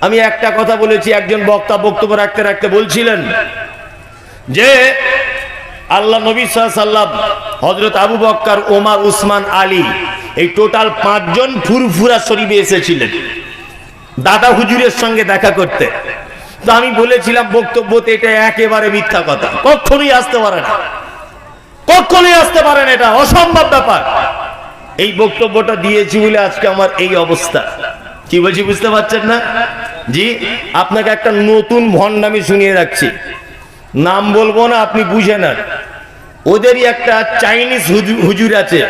আমি একটা কথা বলেছি, একজন বক্তা বক্তব্য রাখতে রাখতে বলছিলেন যে, আল্লাহ নবী সাল্লাম হজরত আবু বক্কর, ওমার, উসমান, আলী এই টোটাল পাঁচজন ফুরফুরা শরীফে এসেছিলেন। দাদা হুজুরের সঙ্গে দেখা করতে। তো আমি বলেছিলাম, বক্তব্যতে এটা একেবারে মিথ্যা কথা। কখনোই আসতে পারে না। কখনোই আসতে পারেন এটা। অসম্ভব ব্যাপার। এই বক্তব্যটা দিয়েছি বলে আজকে আমার এই অবস্থা। কি বলছি বুঝতে পারছেন না? জি, আপনাকে একটা নতুন ভণ্ডামি শুনিয়ে রাখছি। নাম বলব না, আপনি বুঝে নেন ওদেরই একটা চাইনিজ হুজু- হুজুর আছে।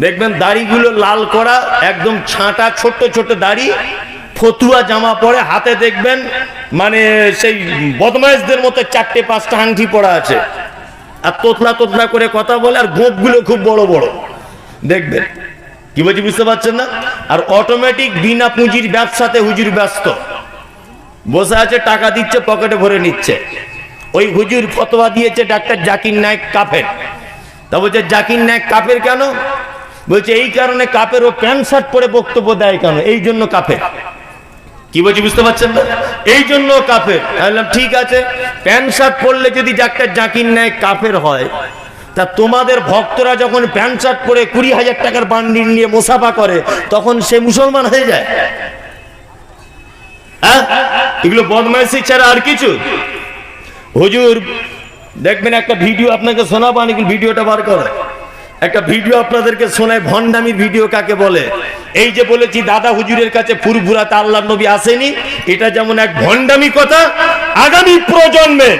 দেখবেন দাড়িগুলো লাল করা, একদম ছাঁটা, ছোট্ট ছোট্ট দাড়ি, ফতুয়া জামা পরে হাতে দেখবেন মানে সেই বদমাইশদের মতো চারটে পাঁচটা আংটি পড়া আছে। আর তোতলা তোতলা করে কথা বলে, আর গোপগুলো খুব বড় বড়। দেখবেন। কি বলছি বুঝতে পারছেন না? আর অটোমেটিক বিনা পুঁজির ব্যবসাতে হুজুর ব্যস্ত। বসে আছে, টাকা দিচ্ছে, পকেটে ভরে নিচ্ছে। ওই হুজুর ফতোয়া দিয়েছে ডাক্তার জাকির নায়ক কাফের। তা বলছে, জাকির নায়ক কাফের কেন? বলছে, এই কারণে কাপের ও প্যান্ট শার্ট পরে বক্তব্য দেয় কেন? এই জন্য কাফের। কি বলছি বুঝতে পারছেন না? এই জন্য কাফের। ঠিক আছে, প্যান্ট শার্ট পরলে যদি ডাক্তার জাকির নায়ক কাফের হয় তা তোমাদের ভক্তরা যখন প্যান্ট শার্ট পরে কুড়ি হাজার টাকার বান্ডিল নিয়ে মোসাফা করে, তখন সে মুসলমান হয়ে যায়। হ্যাঁ? এগুলো বদমাইশি ছাড়া আর কিছু? হুজুর, দেখবেন একটা ভিডিও আপনাকে শোনাবো অনেক ভিডিওটা বার করে একটা ভিডিও আপনাদেরকে শোনায় ভণ্ডামির ভিডিও কাকে বলে? এই যে বলেছি, দাদা হুজুরের কাছে ফুরফুরাতে আল্লাহ নবী আসেনি, এটা যেমন এক ভণ্ডামি কথা, আগামী প্রজন্মে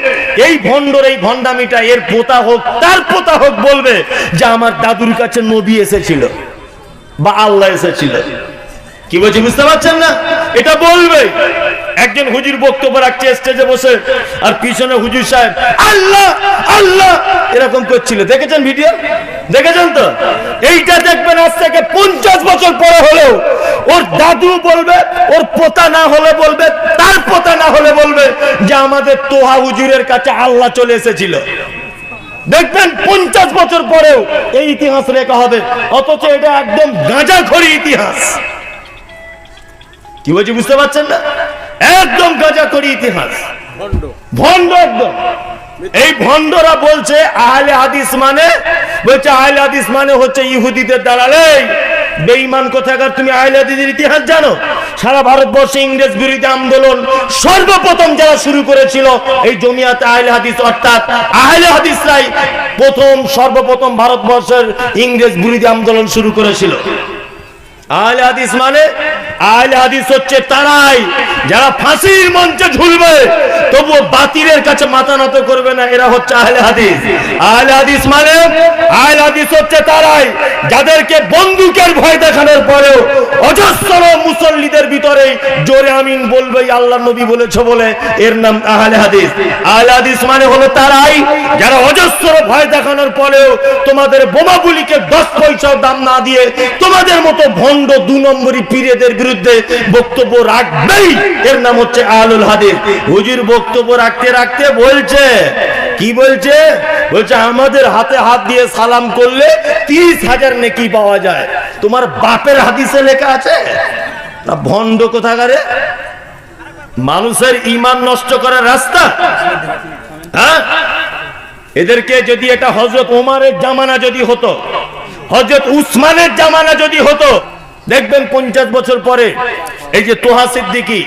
এই ভণ্ডর, এই ভণ্ডামিটা এর পোতা হোক, তার পোতা হোক বলবে যে আমার দাদুর কাছে নবী এসেছিল বা আল্লাহ এসেছিল। কি বলছি, বুঝতে পারছেন না? এটা বলবে। একজন হুজুর বক্তব্য রাখছে, স্টেজে বসে, আর পিছনে হুজুর সাহেব, আল্লাহ আল্লাহ, এরকম করছিল। দেখেছেন ভিডিও দেখেছেন তো? এইটা দেখবেন আজ থেকে পঞ্চাশ বছর পরে হলেও, ওর দাদু বলবে, ওর পোতা না হলে বলবে, তার পোতা না হলে বলবে যে আমাদের তোহা হুজুরের কাছে আল্লাহ চলে এসেছিল। দেখবেন পঞ্চাশ বছর পরেও এই ইতিহাস লেখা হবে, অথচ এটা একদম গাঁজাখড়ি ইতিহাস। কি বলছি, বুঝতে পারছেন না? একদম গাঁজাখড়ি ইতিহাস। ভণ্ড। একদম। এই ভণ্ডরা বলছে আহলে হাদিস মানে? বলছে আহলে হাদিস মানে হচ্ছে ইহুদিদের দালালে। বেঈমান কোথাকার? তুমি আহলে হাদিসের ইতিহাস জানো? সারা ভারতবর্ষে ইংরেজ বিরোধী আন্দোলন সর্বপ্রথম যারা শুরু করেছিল এই জমিয়াত আহলে হাদিস অর্থাৎ আহলে হাদিসরাই প্রথম সর্বপ্রথম ভারতবর্ষের ইংরেজ বিরোধী আন্দোলন শুরু করেছিল। আহলে হাদিস মানে আহলে হাদিস হচ্ছে তারাই, যারা ফাঁসির মঞ্চে ঝুলবে, তবুও বাতিলের কাছে করবে না, এরা হচ্ছে আহলে হাদিস। আহলে হাদিস মানে আহলে হাদিস হচ্ছে তারাই, যাদেরকে বন্দুকের ভয় দেখানোর পরেও অজস্র মুসল্লিদের ভিতরে জোরে আমিন বলবে আল্লাহ নবী বলেছে বলে এর নাম আহলে হাদিস। আহলে হাদিস মানে হলো তারাই, যারা অজস্র ভয় দেখানোর পরেও তোমাদের বোমাগুলিকে দশ পয়সাও দাম না দিয়ে তোমাদের মতো ভণ্ড দু নম্বরই পীরেদের বিরুদ্ধে বক্তব্য রাখবেই। এর নাম হচ্ছে আহলুল হাদিস। হুজুর বক্তব্য রাখতে রাখতে বলছে, কি বলছে? বলছে, আমাদের হাতে হাত দিয়ে সালাম করলে তিরিশ হাজার নেকি পাওয়া যায়। তোমার বাপের হাদিসে লেখা আছে? না, ভণ্ড কোথাকারে? মানুষের ইমান নষ্ট করার রাস্তা? হ্যাঁ? এদেরকে যদি এটা হজরত ওমারের জামানা যদি হতো হজরত উসমানের জামানা যদি হতো দেখবেন পঞ্চাশ বছর পরে, এই যে তোহা সিদ্দিকি,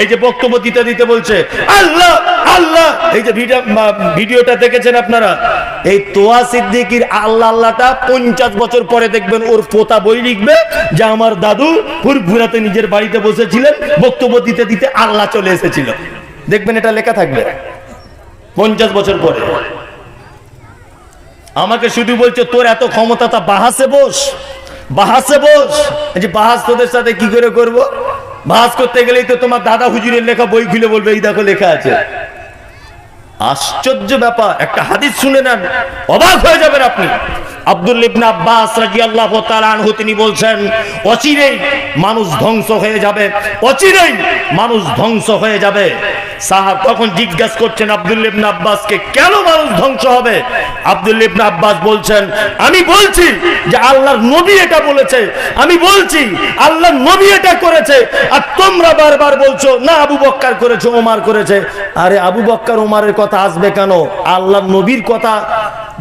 এই যে বক্তব্য দিতে দিতে বলছে, আল্লাহ আল্লাহ! এই যে ভিডিও ভিডিওটা দেখেছেন আপনারা? এই তোয়া সিদ্দিকির আল্লাহ, আল্লাহটা পঞ্চাশ বছর পরে দেখবেন, ওর পোতা বই লিখবে, যে আমার দাদু ফুরফুরাতে নিজের বাড়িতে বসেছিলেন, বক্তব্য দিতে দিতে আল্লাহ চলে এসেছিল। দেখবেন এটা লেখা থাকবে। পঞ্চাশ বছর পরে। আমাকে শুধু বলছে, তোর এত ক্ষমতা, তা বাহাসে বস। বাহাসে বস যে বাহাস তোদের সাথে কি করে করব? বাহাস করতে গেলেই তো তোমার দাদা হুজুরের লেখা বই খুলে বলবে, এই দেখো লেখা আছে। আশ্চর্য ব্যাপার, একটা হাদিস শুনে নেন, অবাক হয়ে যাবেন আপনি। আব্দুল ইবনে আব্বাস তিনি বলছেন, অচিরেই মানুষ ধ্বংস হয়ে যাবে, অচিরেই মানুষ ধ্বংস হয়ে যাবে। সাহাব তখন জিজ্ঞাসা করছেন আব্দুল ইবনে আব্বাসকে, কেন মানুষ ধ্বংস হবে? আব্দুল ইবনে আব্বাস বলছেন, আমি বলছি যে আল্লাহর নবী এটা বলেছে, আমি বলছি আল্লাহর নবী এটা করেছে, আর তোমরা বারবার বলছো, না, আবু বক্কার করেছে, ওমার করেছে। আরে, আবু বক্কার, ওমারের কথা আসবে কেন? আল্লাহর নবীর কথা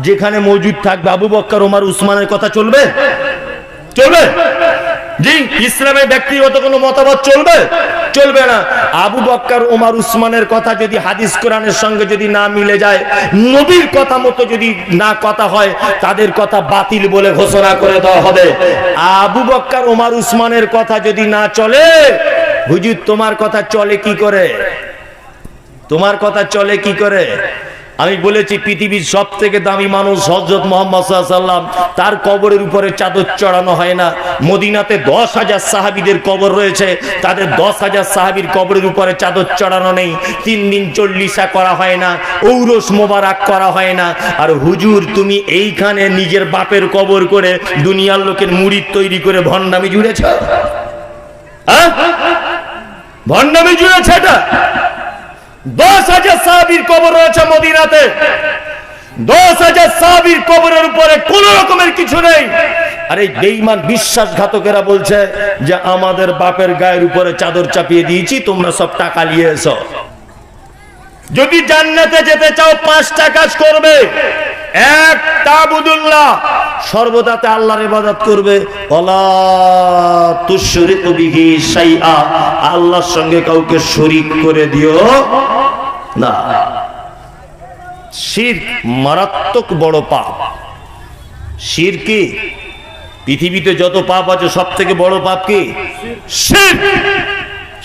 যেখানে মজুদ থাকবে আবু বক্কার, ওমার, উসমানের কথা চলবে? চলবে? জি, ইসলামের ব্যক্তিগত কোনো মতামত চলবে? চলবে না। আবু বক্কর, ওমার, উসমানের কথা যদি হাদিস কোরআনের সঙ্গে যদি না মিলে যায়, নবীর কথা মতো যদি না কথা হয়, তাদের কথা বাতিল বলে ঘোষণা করে দেওয়া হবে। আবু বক্কর, ওমার, উসমানের কথা যদি না চলে, হুজুর, তোমার কথা চলে কি করে? তোমার কথা চলে কি করে? আমি বলেছি, পৃথিবীর সব থেকে দামি মানুষ হজরত মোহাম্মদ সাল্লাম তার কবরের উপরে চাদর চড়ানো হয় না। মদিনাতে দশ হাজার সাহাবিদের কবর রয়েছে। তাদের দশ হাজার সাহাবির কবরের উপরে চাদর চড়ানো নেই। তিন দিন চল্লিশা করা হয় না, ঔরস মোবারক করা হয় না। আর হুজুর, তুমি এইখানে নিজের বাপের কবর করে দুনিয়ার লোকের মুড়ির তৈরি করে ভণ্ডামি জুড়েছ? হ্যাঁ? ভণ্ডামি জুড়েছে এটা? দশ হাজার সাহাবির কবর রয়েছে মদিনাতে। দশ হাজার সাহাবির কবরের উপরে কোন রকমের কিছু নেই। আর এই বেইমান বিশ্বাসঘাতকেরা বলছে যে, আমাদের বাপের গায়ের উপরে চাদর চাপিয়ে দিয়েছি, তোমরা সব টাকা নিয়ে এসো। যদি জান্নাতে যেতে চাও পাঁচটা কাজ করবে। এক তাবুদুল্লাহ। সর্বদাতে আল্লাহর ইবাদত করবে। আল্লাহর সঙ্গে কাউকে শরীক করে দিও না। শিরক মারাত্মক বড় পাপ। শির কি? পৃথিবীতে যত পাপ আছে সব থেকে বড় পাপ কি? শিরক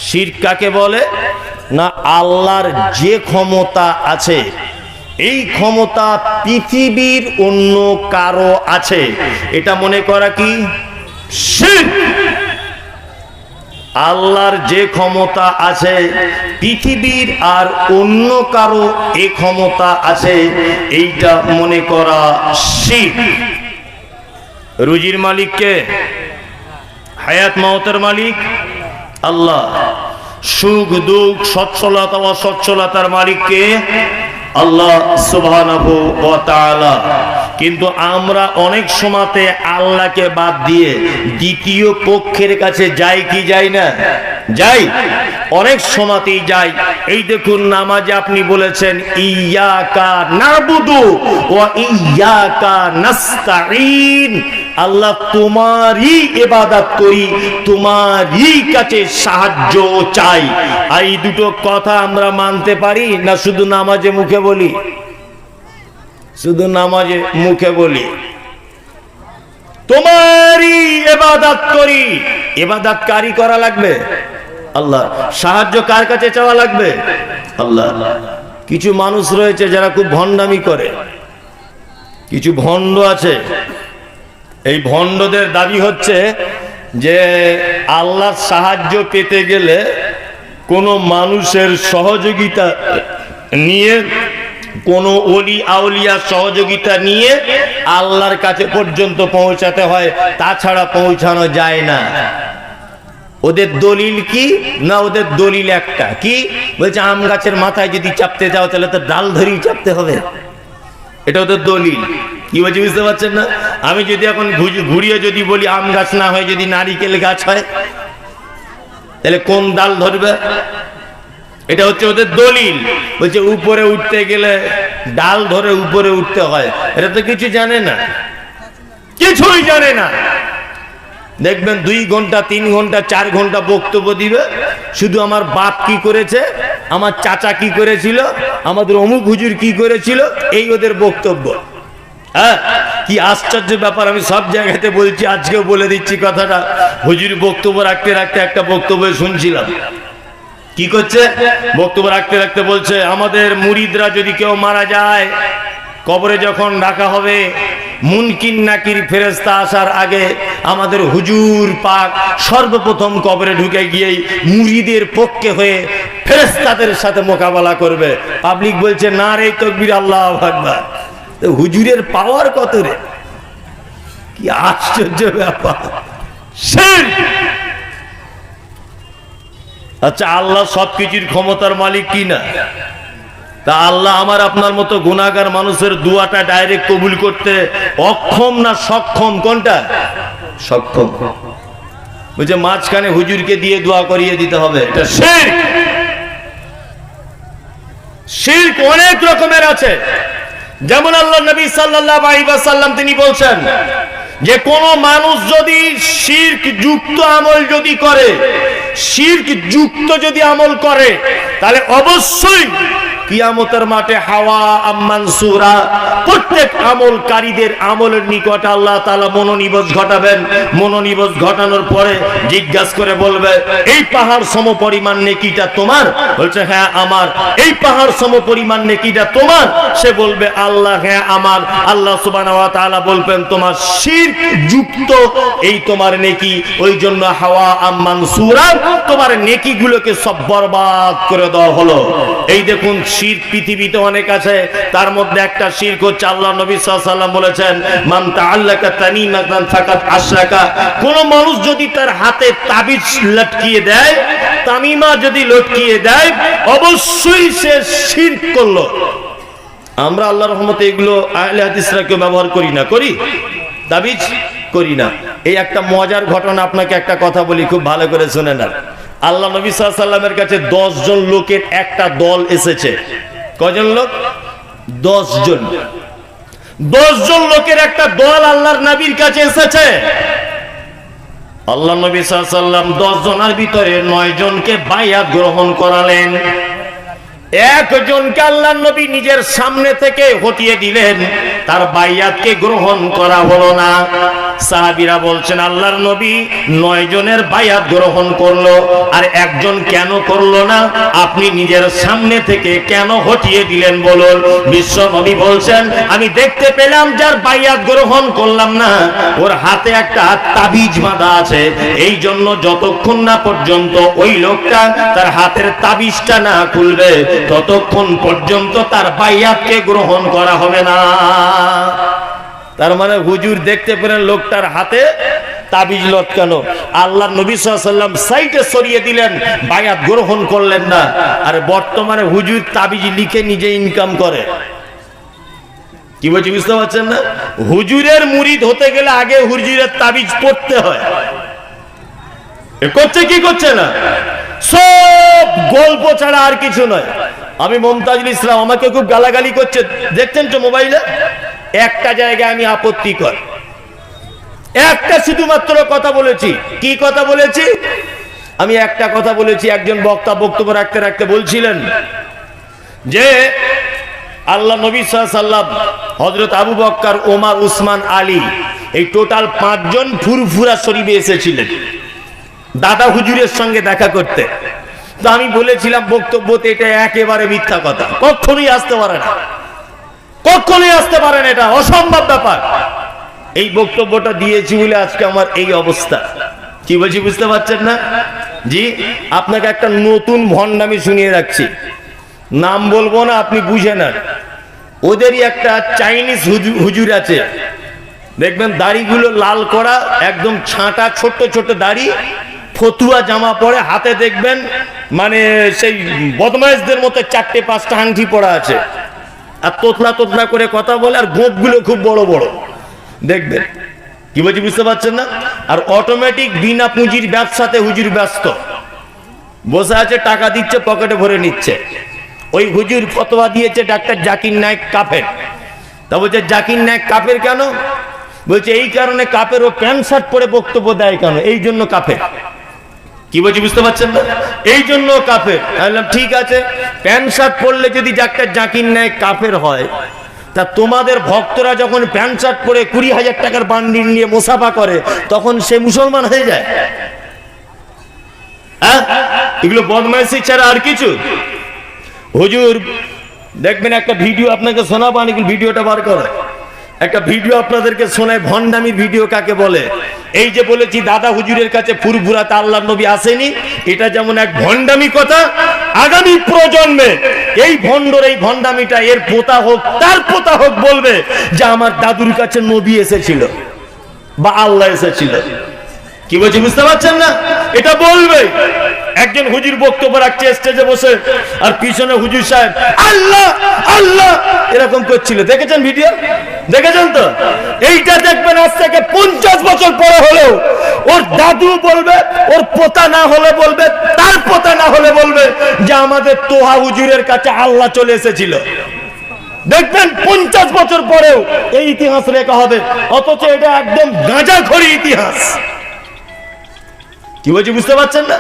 শিরক কাকে বলে? না, আল্লাহর যে ক্ষমতা আছে এই ক্ষমতা পৃথিবীর অন্য কারও আছে। এটা মনে করা কি? আল্লাহর যে ক্ষমতা আছে, পৃথিবীর আর অন্য কারও এ ক্ষমতা আছে, এইটা মনে করা শিখ রুজির মালিককে হায়াত মাওতের মালিক? আল্লাহ। সুখ, দুঃখ, সচ্ছলতা, অসচ্ছলতার মালিককে আল্লাহ তাআলা। কিন্তু আমরা অনেক সময়তে আল্লাহকে বাদ দিয়ে দ্বিতীয় পক্ষের কাছে যাই কি যাই না? যাই, অনেক সময়তেই যাই। এই দেখুন নামাজে আপনি বলেছেন, ইয়াকা নাবুদু ওয়া ইয়াকা নাস্তাইন আল্লাহ তোমারই ইবাদত করি, তোমারই কাছে সাহায্য চাই। এই দুটো কথা আমরা মানতে পারি না শুধু নামাজে মুখে বলি? শুধু নামাজে মুখে বলি। তোমারই এবাদাত করি। এবাদাত কারি করা লাগবে? আল্লাহ, সাহায্য কার কাছে চাওয়া লাগবে? আল্লাহ। কিছু মানুষ রয়েছে যারা খুব ভণ্ডামি করে। কিছু ভণ্ড আছে। এই ভণ্ডদের দাবি হচ্ছে যে আল্লাহর সাহায্য পেতে গেলে কোনো মানুষের সহযোগিতা নিয়ে, কোন অলি আউলিয়া সহযোগিতা নিয়ে আল্লাহর কাছে পর্যন্ত পৌঁছাতে হয়, তাছাড়া পৌঁছানো যায় না। ওদের দলিল কি? না, ওদের দলিল একটা। কি? বলছে, আম গাছের মাথায় যদি চাপতে যাও, তাহলে তো ডাল ধরেই চাপতে হবে। এটা ওদের দলিল। কি বলছে, বুঝতে পারছেন না? আমি যদি এখন ঘুরিয়ে যদি বলি, আম গাছ না হয়, যদি নারিকেল গাছ হয়, তাহলে কোন ডাল ধরবে? এটা হচ্ছে ওদের দলিল। বলছে, উপরে উঠতে গেলে ডাল ধরে উপরে উঠতে হয়। এটা তো কিছু জানে না। কিছুই জানে না। দেখবেন দুই ঘণ্টা, তিন ঘণ্টা, চার ঘণ্টা বক্তব্য দিবে। শুধু আমার বাপ কি করেছে, আমার চাচা কি করেছিল, আমাদের অমুক হুজুর কি করেছিল, এই ওদের বক্তব্য। হ্যাঁ কি আশ্চর্য ব্যাপার, আমি সব জায়গাতে বলছি, আজকেও বলে দিচ্ছি কথাটা। হুজুর বক্তব্য রাখতে রাখতে একটা বক্তব্য শুনছিলাম। কি করছে? বক্তব্য রাখতে রাখতে বলছে, আমাদের মুরিদরা যদি কেউ মারা যায়, কবরে যখন ডাকা হবে মুনকিন নাকির ফেরেস্তা আসার আগে আমাদের হুজুর পাক সর্বপ্রথম কবরে ঢুকে গিয়েই মুরিদের পক্ষে হয়ে ফেরেস্তাদের সাথে মোকাবেলা করবে। পাবলিক বলছে, না রে তকবির, আল্লাহ তো হুজুরের পাওয়ার কত রে? কি আশ্চর্য ব্যাপার। আচ্ছা আল্লাহ সবকিছুর ক্ষমতার মালিক কি না? তা আল্লাহ আমার আপনার মতো গুণাগার মানুষের দুয়াটা ডাইরেক্ট কবুল করতে অক্ষম না সক্ষম? কোনটা? সক্ষম। বলছে মাঝখানে হুজুরকে দিয়ে দোয়া করিয়ে দিতে হবে। এটা শিরক। শিরক অনেক রকমের আছে। যেমন আল্লাহ নবী সাল্লাল্লাহু আলাইহি ওয়াসাল্লাম তিনি বলছেন যে, কোন মানুষ যদি শিরক যুক্ত আমল যদি করে, শিরক যুক্ত যদি আমল করে, তাহলে অবশ্যই কিয়ামতের মাঠে হাওয়া, আম্মান, সুরা, প্রত্যেক আমলকারীদের আমলের নিকট আল্লাহ তাআলা মনোনিবেশ ঘটাবেন। মনোনিবেশ ঘটানোর পরে জিজ্ঞাসা করে বলবে, এই পাহাড় সম পরিমাণ নেকিটা তোমার? বলছে হ্যাঁ আমার। এই পাহাড় সম পরিমাণ নেকিটা তোমার? সে বলবে, আল্লাহ হ্যাঁ আমার। আল্লাহ তাআলা বলবেন, তোমার শিরক যুক্ত এই তোমার নেকি। ওই জন্য হাওয়া, আম্মান, সুরা তোমার নেকিগুলোকে সব বরবাদ করে দেওয়া হলো। এই দেখুন শির পৃথিবীতে অনেক আছে। তার মধ্যে একটা শিরক হচ্ছে আল্লাহ নবী ওয়াসাল্লাম বলেছেন, মান তাআল্লাকা তামিমাতান ফাকাত আশরাকা। কোন মানুষ যদি তার হাতে তাবিজ লটকিয়ে দেয় তামিমা যদি লটকিয়ে দেয়, অবশ্যই সে শিরক করল। আমরা আল্লাহ রহমতে এগুলো আহলে হাদিসরা কেউ ব্যবহার করি না, করি? তাবিজ করি না। এই একটা মজার ঘটনা আপনাকে একটা কথা বলি, খুব ভালো করে শুনে না আল্লাহ নবী সাল্লামের কাছে দশ জন লোকের একটা দল এসেছে। কজন লোক? দশ জন দশ জন লোকের একটা দল আল্লাহর নবীর কাছে এসেছে। আল্লাহ নবী সাল্লাম দশ জনের ভিতরে নয় জনকে বায়াত গ্রহণ করালেন। একজনকে আল্লাহ নবী নিজের সামনে থেকে হটিয়ে দিলেন। তার বাইয়াতকে গ্রহণ করা হলো না। সাহাবিরা বলছেন, আল্লাহর নবী নয় জনের বাইয়াত গ্রহণ করল, আর একজন কেন করল না? আপনি নিজের সামনে থেকে কেন হটিয়ে দিলেন বলুন। বিশ্ব নবী বলছেন, আমি দেখতে পেলাম যার বাইয়াত গ্রহণ করলাম না। ওর হাতে একটা তাবিজ বাঁধা আছে। এই জন্য যতক্ষণ না পর্যন্ত ওই লোকটা তার হাতের তাবিজটা না খুলবে ততক্ষণ পর্যন্ত তার বাইয়াতকে গ্রহণ করা হবে না। তার মানে হুজুর দেখতে পেলেন লোকটার হাতে তাবিজ লটকানো। আল্লাহ নবী সাল্লাম সাইটে সরিয়ে দিলেন বায়াত গ্রহণ করলেন না। আর বর্তমানে হুজুর তাবিজ লিখে নিজে ইনকাম করে। কি বলছি বুঝতে পারছেন না? হুজুরের মুরিদ হতে গেলে আগে হুজুরের তাবিজ পড়তে হয়। করছে কি করছে না? সব গল্প ছাড়া আর কিছু নয়। আমি মমতাজুল ইসলাম, আমাকে খুব গালাগালি করছে। দেখছেন তো মোবাইলে? একটা জায়গায় আমি আপত্তি কর একটা শুধুমাত্র কথা বলেছি। কি কথা বলেছি? আমি একটা কথা বলেছি, একজন বক্তা বক্তব্য রাখতে রাখতে বলছিলেন যে, আল্লাহ নবী সাল্লাম হজরত আবু বক্কর, ওমার, উসমান, আলী, এই টোটাল পাঁচজন ফুরফুরা শরীফে এসেছিলেন। দাদা হুজুরের সঙ্গে দেখা করতে। তো আমি বলেছিলাম বক্তব্যতে এটা একেবারে মিথ্যা কথা। কখনোই আসতে পারে না। কখনোই আসতে পারে না এটা। অসম্ভব ব্যাপার। এই বক্তব্যটা দিয়েছি বলে আজকে আমার এই অবস্থা। কি বলছি বুঝতে পারছেন না? জি, আপনাকে একটা নতুন ভণ্ডামি শুনিয়ে রাখছি। নাম বলব না, আপনি বুঝে নেন। ওদেরই একটা চাইনিজ হুজু- হুজুর আছে। দেখবেন দাড়িগুলো লাল করা, একদম ছাঁটা, ছোট্ট ছোট্ট দাড়ি। ফতুয়া জামা পরে হাতে দেখবেন মানে সেই বদমাইশদের মতো চারটে, পাঁচটা আংটি পড়া আছে। আর তোতলা তোতলা করে কথা বলে, আর গোপগুলো খুব বড় বড়। দেখবেন। কি বলছি, বুঝতে পারছেন না? আর অটোমেটিক বিনা পুঁজির ব্যবসাতে হুজুর ব্যস্ত। বসে আছে, টাকা দিচ্ছে, পকেটে ভরে নিচ্ছে। ওই হুজুর ফতোয়া দিয়েছে ডাক্তার জাকির নায়ক কাফের তা বলছে, জাকির নায়ক কাফের কেন? বলছে, এই কারণে কাপের ও প্যান্ট শার্ট পরে বক্তব্য দেয় কেন? এই জন্য কাফের কি বলছি বুঝতে পারছেন না? এই জন্য কাফের। বললাম, ঠিক আছে, প্যান্ট শার্ট পরলে যদি ডাক্তার জাকির নায়ক কাফের হয়। তা তোমাদের ভক্তরা যখন প্যান্ট শার্ট পরে কুড়ি হাজার টাকার বান্ডিল নিয়ে মোসাফা করে, তখন সে মুসলমান হয়ে যায়। হ্যাঁ? এগুলো বদমাইশি ছাড়া আর কিছু? হুজুর, দেখবেন একটা ভিডিও আপনাকে শোনাবো আমি ভিডিওটা বার করে একটা ভিডিও আপনাদেরকে শোনায় ভন্ডামি ভিডিও কাকে বলে? এই যে বলেছি, দাদা হুজুরের কাছে ফুরফুরাতে আল্লাহ নবী আসেনি, এটা যেমন এক ভণ্ডামি কথা, আগামী প্রজন্মে এই ভণ্ডর, এই ভণ্ডামিটা এর পোতা হোক, তার পোতা হোক বলবে যে আমার দাদুর কাছে নবী এসেছিল বা আল্লাহ এসেছিল। কি বলছি, বুঝতে পারছেন না? এটা বলবে। একজন হুজুর বক্তব্য রাখছে স্টেজে বসে, আর পিছনে হুজুর সাহেব, আল্লাহ আল্লাহ! এরকম করছিল। দেখেছেন ভিডিও দেখেছেন তো? এইটা দেখবেন আজ থেকে পঞ্চাশ বছর পরে হলেও, ওর দাদু বলবে, ওর পোতা না হলে বলবে, তার পোতা না হলে বলবে যে আমাদের তোহা হুজুরের কাছে আল্লাহ চলে এসেছিল। দেখবেন পঞ্চাশ বছর পরেও এই ইতিহাস লেখা হবে, অথচ এটা একদম গাঁজা গাঁজাখড়ি ইতিহাস। কি বলছি, বুঝতে পারছেন না?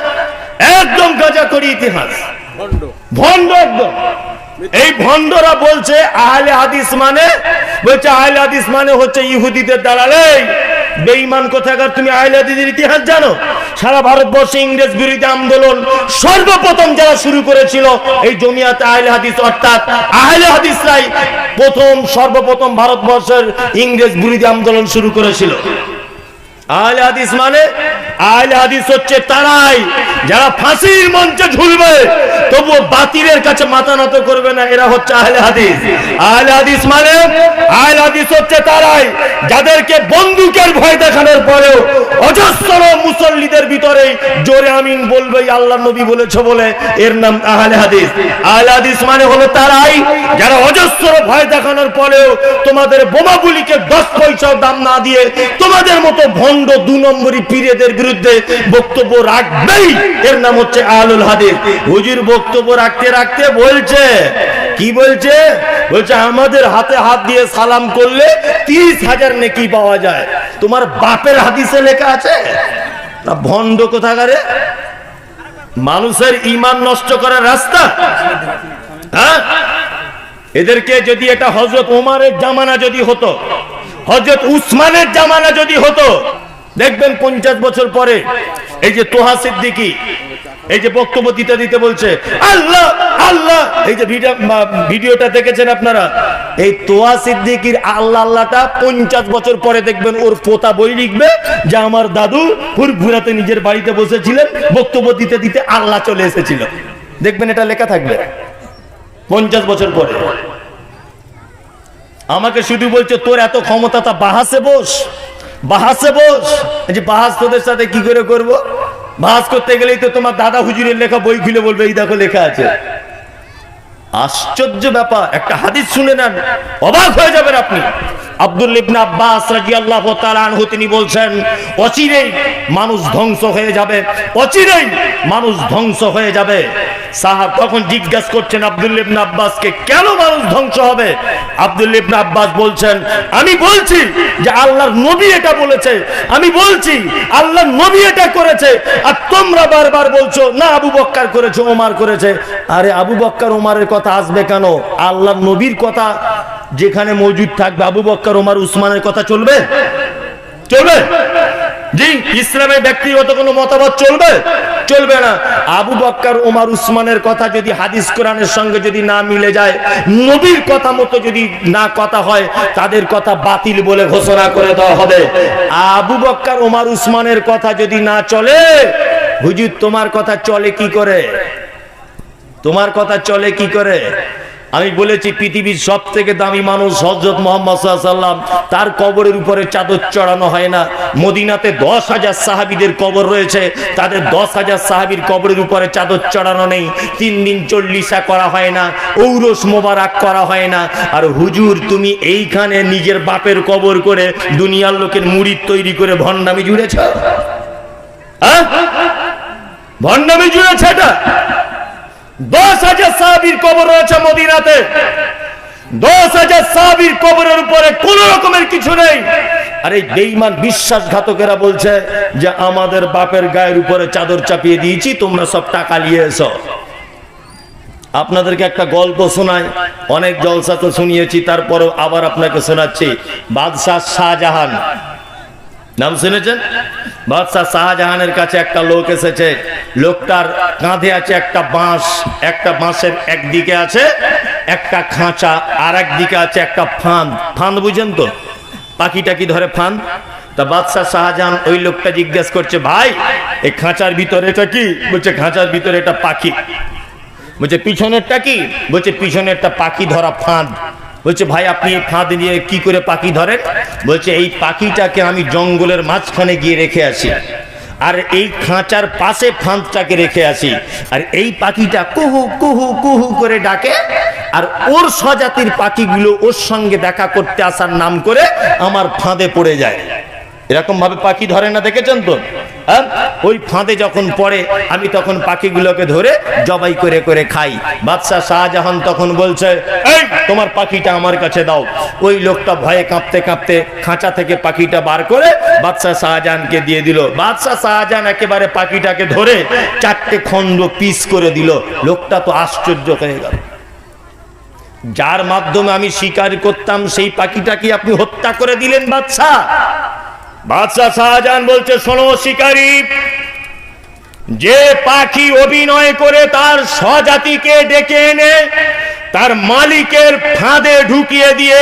একদম গাঁজাখড়ি ইতিহাস। ভণ্ড একদম। এই ভণ্ডরা বলছে, আহলে হাদিস মানে বলছে, আহলে হাদিস মানে হচ্ছে ইহুদিদের দালালে। বেঈমান কোথাকার তুমি আহলে হাদিসের ইতিহাস জানো? সারা ভারতবর্ষে ইংরেজ বিরোধী আন্দোলন সর্বপ্রথম যারা শুরু করেছিল এই জমিয়াত আহলে হাদিস, অর্থাৎ আহলে হাদিসরাই প্রথম, সর্বপ্রথম ভারতবর্ষের ইংরেজ বিরোধী আন্দোলন শুরু করেছিল। আহলে হাদিস মানে? আহলে হাদিস হচ্ছে তারাই, যারা ফাঁসির মঞ্চে ঝুলবে, তবুও বাতিলের কাছে মাথা নত করবে না, এরা হচ্ছে আহলে হাদিস। আহলে হাদিস মানে? আহলে হাদিস হচ্ছে তারাই, যাদেরকে বন্দুকের ভয় দেখানোর পরেও অজস্র মুসল্লিদের ভিতরে জোরে আমিন বলবে আল্লাহ নবী বলেছে বলে এর নাম আহলে হাদিস। আহলে হাদিস মানে হলো তারাই, যারা অজস্র ভয় দেখানোর পরেও তোমাদের বোমাগুলিকে দশ পয়সাও দাম না দিয়ে তোমাদের মতো ভণ্ড দু নম্বরই পীরেদের বিরুদ্ধে বক্তব্য রাখবেই। এর নাম হচ্ছে আহলুল হাদিস। হুজুর বক্তব্য রাখতে রাখতে বলছে, কি বলছে? বলছে, আমাদের হাতে হাত দিয়ে সালাম করলে তিরিশ হাজার নেকি পাওয়া যায়। তোমার বাপের হাদিসে লেখা আছে? না ভণ্ড কোথাকারে? মানুষের ইমান নষ্ট করার রাস্তা? হ্যাঁ? এদেরকে যদি এটা হজরত ওমারের জামানা যদি হতো হজরত উসমানের জামানা যদি হতো, দেখবেন পঞ্চাশ বছর পরে, এই যে তোহা সিদ্দিকি, এই যে বক্তব্য দিতে দিতে বলছে, আল্লাহ আল্লাহ, এই যে ভিডিও ভিডিওটা দেখেছেন আপনারা? এই তোয়া সিদ্দিকির আল্লাহ, আল্লাহটা পঞ্চাশ বছর পরে দেখবেন ওর পোতা বই লিখবে, যে আমার দাদু ফুরফুরাতে নিজের বাড়িতে বসেছিলেন, বক্তব্য দিতে দিতে আল্লাহ চলে এসেছিল। দেখবেন এটা লেখা থাকবে। পঞ্চাশ বছর পরে। আমাকে শুধু বলছে, তোর এত ক্ষমতা, তা বাহাসে বস বাহাসে বস। যে বাহাস তোদের সাথে কি করে করব? বাহাস করতে গেলেই তো তোমার দাদা হুজুরের লেখা বই খুলে বলবে, এই দেখো লেখা আছে। আশ্চর্য ব্যাপার, একটা হাদিস শুনে নেন, অবাক হয়ে যাবেন আপনি। আব্দুল ইবনে আব্বাস রাদিয়াল্লাহু তিনি বলছেন, অচিরেই মানুষ ধ্বংস হয়ে যাবে, অচিরেই মানুষ ধ্বংস হয়ে যাবে। সাহাব তখন জিজ্ঞাসা করছেন কেন মানুষ ধ্বংস হবে? বলছেন, আমি বলছি যে আল্লাহর নবী এটা বলেছে, আমি বলছি আল্লাহর নবী এটা করেছে, আর তোমরা বারবার বলছো, না, আবু বক্কার করেছে, ওমার করেছে। আরে, আবু বক্কার, ওমারের কথা আসবে কেন? আল্লাহর নবীর কথা যেখানে মজুদ থাকবে, আবু বক্কর ওমর, উসমানের কথা চলবে? চলবে? জি, ইসলামের ব্যক্তিগত কোনো মতামত চলবে? চলবে না। আবু বক্কর ওমর, উসমানের কথা যদি হাদিস কোরআনের সঙ্গে যদি না মিলে যায়, নবীর কথা মতো যদি না কথা হয়, তাদের কথা বাতিল বলে ঘোষণা করে দেওয়া হবে। আবু বক্কর ওমার, উসমানের কথা যদি না চলে, হুজুর, তোমার কথা চলে কি করে? তোমার কথা চলে কি করে? আমি বলেছি, পৃথিবীর সব থেকে দামি মানুষ হজরত মোহাম্মদ সাল্লাম তার কবরের উপরে চাদর চড়ানো হয় না। মদিনাতে দশ হাজার সাহাবিদের কবর রয়েছে। তাদের দশ হাজার সাহাবির কবরের উপরে চাদর চড়ানো নেই। তিন দিন চল্লিশা করা হয় না, ঔরস মোবারক করা হয় না। আর হুজুর, তুমি এইখানে নিজের বাপের কবর করে দুনিয়ার লোকের মুড়ির তৈরি করে ভণ্ডামি জুড়েছ? হ্যাঁ? ভণ্ডামি জুড়েছে এটা? দশ হাজার সাহাবির কবর রয়েছে মদিনাতে। দশ হাজার সাহাবির কবরের উপরে কোন রকমের কিছু নেই। আর এই বেইমান বিশ্বাসঘাতকেরা বলছে যে, আমাদের বাপের গায়ের উপরে চাদর চাপিয়ে দিয়েছি, তোমরা সব টাকা নিয়ে এসো। আপনাদেরকে একটা গল্প শোনাই। অনেক জলসা তো শুনিয়েছি, তারপরেও আবার আপনাকে শোনাচ্ছি। বাদশাহ শাহজাহান নাম শুনেছেন? বাদশাহ শাহজাহানের কাছে একটা লোক এসেছে। লোকটার কাঁধে আছে একটা বাঁশ। একটা বাঁশের একদিকে আছে একটা খাঁচা আর একদিকে আছে একটা ফাঁদ। ফাঁদ বুঝেন তো? পাখিটা কি ধরে ফাঁদ? তা বাদশাহ শাহজাহান ওই লোকটা জিজ্ঞেস করছে, ভাই, এই খাঁচার ভিতরে এটা কি? বলছে, খাঁচার ভিতরে এটা পাখি। বলছে, পিছনেরটা কি? বলছে, পিছনেরটা পাখি ধরা ফাঁদ। বলছে, ভাই, আপনি এই ফাঁদ নিয়ে কি করে পাখি ধরেন? বলছে, এই পাখিটাকে আমি জঙ্গলের মাঝখানে গিয়ে রেখে আসি। আর এই খাঁচার পাশে ফাঁদটাকে রেখে আসি। আর এই পাখিটা কুহু কুহু কুহু করে ডাকে। আর ওর স্বজাতির পাখিগুলো ওর সঙ্গে দেখা করতে আসার নাম করে আমার ফাঁদে পড়ে যায়। এরকম ভাবে পাখি ধরে না দেখেছেন তো? হ্যাঁ? ওই ফাঁদে যখন পড়ে, আমি তখন পাখিগুলোকে ধরে জবাই করে করে খাই। বাদশাহ শাহজাহান তখন বলছে, এই, তোমার পাখিটা আমার কাছে দাও। ওই লোকটা ভয়ে কাঁপতে কাঁপতে খাঁচা থেকে পাখিটা বার করে বাদশাহ শাহজাহানকে দিয়ে দিল। বাদশাহ শাহজাহান একেবারে পাখিটাকে ধরে চারটে খণ্ড পিস করে দিল। লোকটা তো আশ্চর্য হয়ে গেল। যার মাধ্যমে আমি শিকার করতাম, সেই পাখিটা কি আপনি হত্যা করে দিলেন বাদশাহ? বাদশাহ শাহজাহান বলছে শোনো শিকারী যে পাখি অভিনয় করে তার স্বজাতিকে ডেকে এনে তার মালিকের ফাঁদে ঢুকিয়ে দিয়ে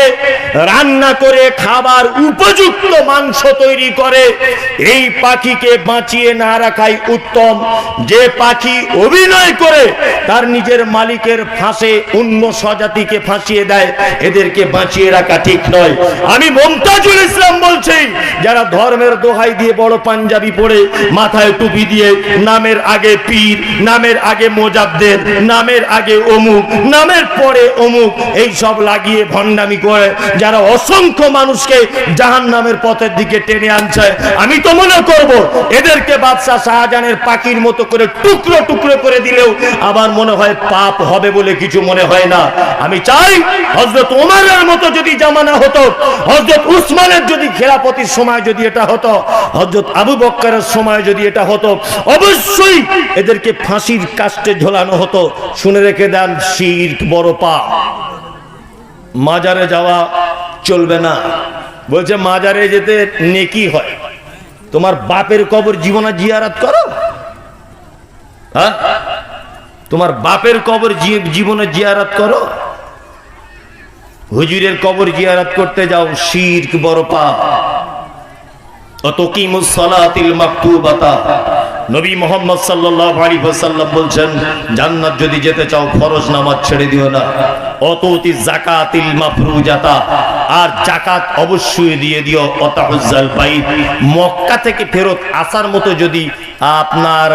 রান্না করে খাবার উপযুক্ত মাংস তৈরি করে, এই পাখিকে বাঁচিয়ে না রাখাই উত্তম। যে পাখি অভিনয় করে, তার নিজের মালিকের ফাঁসে অন্য স্বজাতিকে ফাঁসিয়ে দেয়। এদেরকে বাঁচিয়ে রাখা ঠিক নয়। আমি মমতাজুল ইসলাম বলছি, যারা ধর্মের দোহাই দিয়ে বড় পাঞ্জাবি পরে মাথায় টুপি দিয়ে নামের আগে পীর, নামের আগে মোজাবদের নামের আগে অমুক, নামের পরে অমুক, এই সব লাগিয়ে ভণ্ডামি করে যারা অসংখ্য মানুষকে জাহান নামের পথের দিকে টেনে আনছে, আমি তো মনে করব এদেরকে বাদশাহ শাহজাহানের পাখির মতো করে টুকরো টুকরো করে দিলেও আবার মনে হয় পাপ হবে বলে কিছু মনে হয় না। আমি চাই হজরত ওমারের মতো যদি জামানা হতো হজরত উসমানের যদি খেলাপতির সময় যদি এটা হতো হজরত আবু বক্করের সময় যদি এটা হতো, অবশ্যই এদেরকে ফাঁসির কাস্টে ঝোলানো হতো। শুনে রেখে দেন শির বড় পা মাজারে যাওয়া চলবে না। বলছে, মাজারে যেতে নেকি হয়। তোমার বাপের কবর জীবনে জিয়ারাত করো? হ্যাঁ? তোমার বাপের কবর জীবনে জিয়ারাত করো? হুজুরের কবর জিয়ারাত করতে যাও, শিরক বড় মাকতুবাতা মোহাম্মদ বলছেন জান্নাত যদি যেতে চাও ফরজ নামাজ ছেড়ে দিও না। অততি যাকাতিল মাফরুজাতা। আর যাকাত অবশ্যই দিয়ে দিও অতাহুজ্জাল বাইত। মক্কা থেকে ফেরত আসার মতো যদি আপনার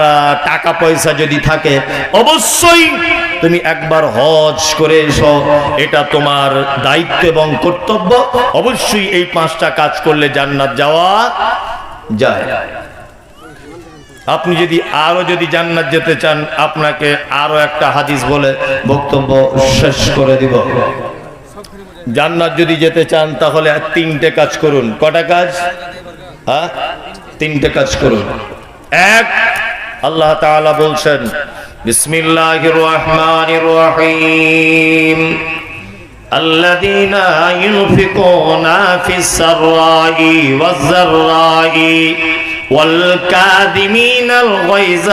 টাকা পয়সা যদি থাকে, অবশ্যই তুমি একবার হজ করে এসো। এটা তোমার দায়িত্ব এবং কর্তব্য। অবশ্যই এই পাঁচটা কাজ করলে জান্নাত যাওয়া যায়। আপনি যদি আরো যদি জান্নাত যেতে চান আপনাকে আরো একটা হাদিস বলে বক্তব্য শেষ করে দিব জান্নাত যদি যেতে চান তাহলে আর তিনটে কাজ করুন কটা কাজ হ্যাঁ তিনটে কাজ করুন এক আল্লাহ তাআলা বলছেন বিসমিল্লাহির রহমানির রহিম الذين ينفقون في السراء والضراء والكاذمين الغيظ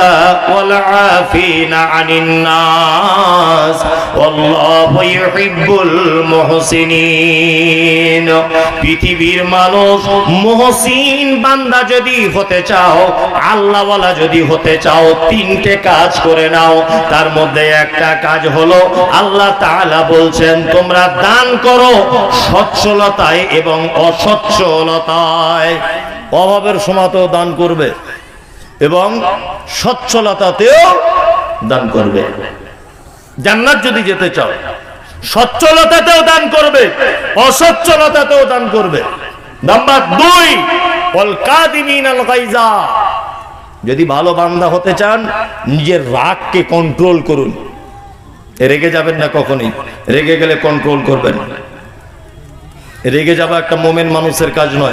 والعافين عن الناس والله يحب المحسنين পৃথিবীর মানুষ মহসিন বান্দা যদি হতে চাও আল্লাহওয়ালা যদি হতে চাও তিনটে কাজ করে নাও তার মধ্যে একটা কাজ হলো আল্লাহ তাআলা বলছেন তোমরা দান করো সচ্ছলতায় এবং অসচ্ছলতায় অভাবের সময়তেও দান করবে এবং সচ্ছলতাতেও দান করবে। জান্নাত যদি যেতে চাও, সচ্ছলতাতেও দান করবে, অসচ্ছলতাতেও দান করবে। নাম্বার দুই যদি ভালো বান্দা হতে চান, নিজের রাগকে কন্ট্রোল করুন। রেগে যাবেন না কখনই। রেগে গেলে কন্ট্রোল করবেন। রেগে যাওয়া একটা মোমেন মানুষের কাজ নয়।